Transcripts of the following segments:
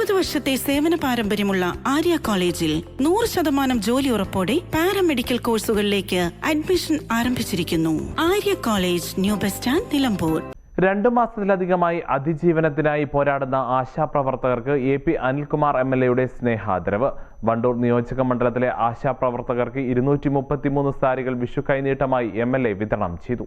ഇരുപത് വർഷത്തെ സേവന പാരമ്പര്യമുള്ള ആര്യ കോളേജിൽ നൂറ് ശതമാനം ജോലി ഉറപ്പോടെ പാരാമെഡിക്കൽ കോഴ്സുകളിലേക്ക് അഡ്മിഷൻ ആരംഭിച്ചിരിക്കുന്നു. Arya college new bus stand Nilambur. രണ്ടു മാസത്തിലധികമായി അതിജീവനത്തിനായി പോരാടുന്ന ആശാപ്രവർത്തകർക്ക് A P Anilkumar M L എയുടെ സ്നേഹാദരവ്. വണ്ടൂർ നിയോജക മണ്ഡലത്തിലെ ആശാപ്രവർത്തകർക്ക് ഇരുന്നൂറ്റി മുപ്പത്തിമൂന്ന് സാരികൾ വിഷു കൈനീട്ടമായി എം എൽ എ വിതരണം ചെയ്തു.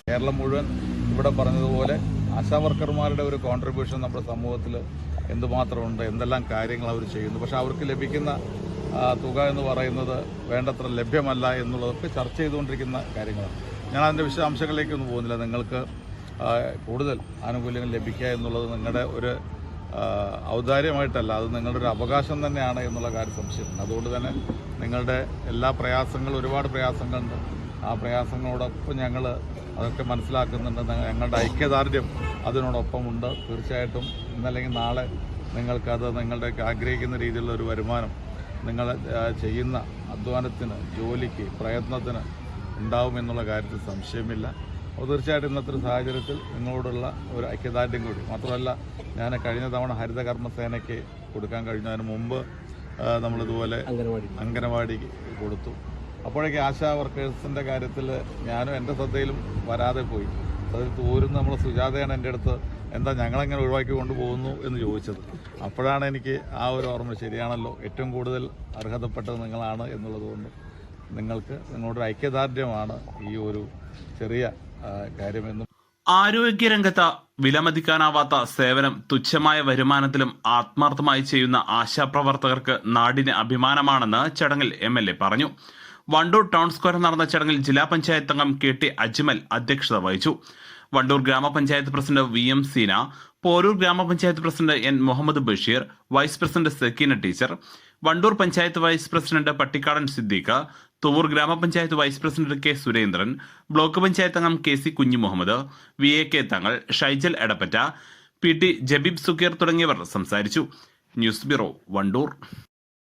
കേരളം മുഴുവൻ ഇവിടെ പറഞ്ഞതുപോലെ ആശാവർക്കർമാരുടെ ഒരു കോൺട്രിബ്യൂഷൻ നമ്മുടെ സമൂഹത്തിൽ എന്തുമാത്രമുണ്ട് എന്തെല്ലാം കാര്യങ്ങൾ അവർ ചെയ്യുന്നു. പക്ഷെ അവർക്ക് ലഭിക്കുന്ന തുക എന്ന് പറയുന്നത് വേണ്ടത്ര ലഭ്യമല്ല എന്നുള്ളതൊക്കെ ചർച്ച ചെയ്തുകൊണ്ടിരിക്കുന്ന കാര്യങ്ങളാണ്. ഞാൻ അതിന്റെ വിശദാംശങ്ങളിലേക്കൊന്നും പോകുന്നില്ല. നിങ്ങൾക്ക് കൂടുതൽ ആനുകൂല്യങ്ങൾ ലഭിക്കുക എന്നുള്ളത് നിങ്ങളുടെ ഒരു ഔദാര്യമായിട്ടല്ല. അത് നിങ്ങളുടെ ഒരു അവകാശം തന്നെയാണ് എന്നുള്ള കാര്യം സംശയമുണ്ട്. അതുകൊണ്ട് തന്നെ നിങ്ങളുടെ എല്ലാ പ്രയാസങ്ങളും ഒരുപാട് പ്രയാസങ്ങളുണ്ട്. ആ പ്രയാസങ്ങളോടൊപ്പം ഞങ്ങൾ അതൊക്കെ മനസ്സിലാക്കുന്നുണ്ട്. ഞങ്ങ- ഞങ്ങളുടെ ഐക്യദാർഢ്യം അതിനോടൊപ്പമുണ്ട് തീർച്ചയായിട്ടും ഇന്നല്ലെങ്കിൽ നാളെ നിങ്ങൾക്കത് നിങ്ങളുടെയൊക്കെ ആഗ്രഹിക്കുന്ന രീതിയിലുള്ള ഒരു വരുമാനം നിങ്ങൾ ചെയ്യുന്ന അധ്വാനത്തിന് ജോലിക്ക് പ്രയത്നത്തിന് ഉണ്ടാവുമെന്നുള്ള കാര്യത്തിൽ സംശയമില്ല. അപ്പോൾ തീർച്ചയായിട്ടും ഇന്നത്തെ ഒരു സാഹചര്യത്തിൽ നിങ്ങളോടുള്ള ഒരു ഐക്യദാർഢ്യം കൂടി. മാത്രമല്ല ഞാൻ കഴിഞ്ഞ തവണ ഹരിതകർമ്മസേനയ്ക്ക് കൊടുക്കാൻ കഴിഞ്ഞതിന് മുമ്പ് നമ്മളിതുപോലെ അംഗനവാടിക്ക് കൊടുത്തു. അപ്പോഴേക്ക് ആശാ വർക്കേഴ്സിന്റെ കാര്യത്തിൽ ഞാനും എന്റെ ശ്രദ്ധയിലും വരാതെ പോയി. അതിൽ തോരുന്ന നമ്മൾ സുജാതയാണ് എന്റെ അടുത്ത് എന്താ ഞങ്ങളെങ്ങനെ ഒഴിവാക്കി കൊണ്ടുപോകുന്നു എന്ന് ചോദിച്ചത്. അപ്പോഴാണ് എനിക്ക് ആ ഒരു ഓർമ്മ ശരിയാണല്ലോ? ഏറ്റവും കൂടുതൽ അർഹതപ്പെട്ടത് നിങ്ങളാണ് എന്നുള്ളത് കൊണ്ട് നിങ്ങൾക്ക് നിങ്ങളുടെ ഐക്യദാർഢ്യമാണ് ഈ ഒരു ചെറിയ കാര്യമെന്നും. ആരോഗ്യരംഗത്ത് വിലമതിക്കാനാവാത്ത സേവനം തുച്ഛമായ വരുമാനത്തിലും ആത്മാർത്ഥമായി ചെയ്യുന്ന ആശാപ്രവർത്തകർക്ക് നാടിന് അഭിമാനമാണെന്ന് ചടങ്ങിൽ എ പറഞ്ഞു. വണ്ടൂർ ടൗൺ സ്ക്വയറിൽ നടന്ന ചടങ്ങിൽ ജില്ലാ പഞ്ചായത്ത് അംഗം കെ ടി അജ്മൽ അധ്യക്ഷത വഹിച്ചു. വണ്ടൂർ ഗ്രാമപഞ്ചായത്ത് president V M Seena Poroor ഗ്രാമപഞ്ചായത്ത് president N Muhammad Basheer vice president Sakeena teacher Wandoor panchayat vice president Pattikkadan Siddique Thuvvur ഗ്രാമപഞ്ചായത്ത് vice president K Surendran block panchayat അംഗം K C Kunju Muhammad V A K Thangal Shaijal Edappatta P T Jabeeb Sukkeer തുടങ്ങിയവർ സംസാരിച്ചു. News bureau Wandoor.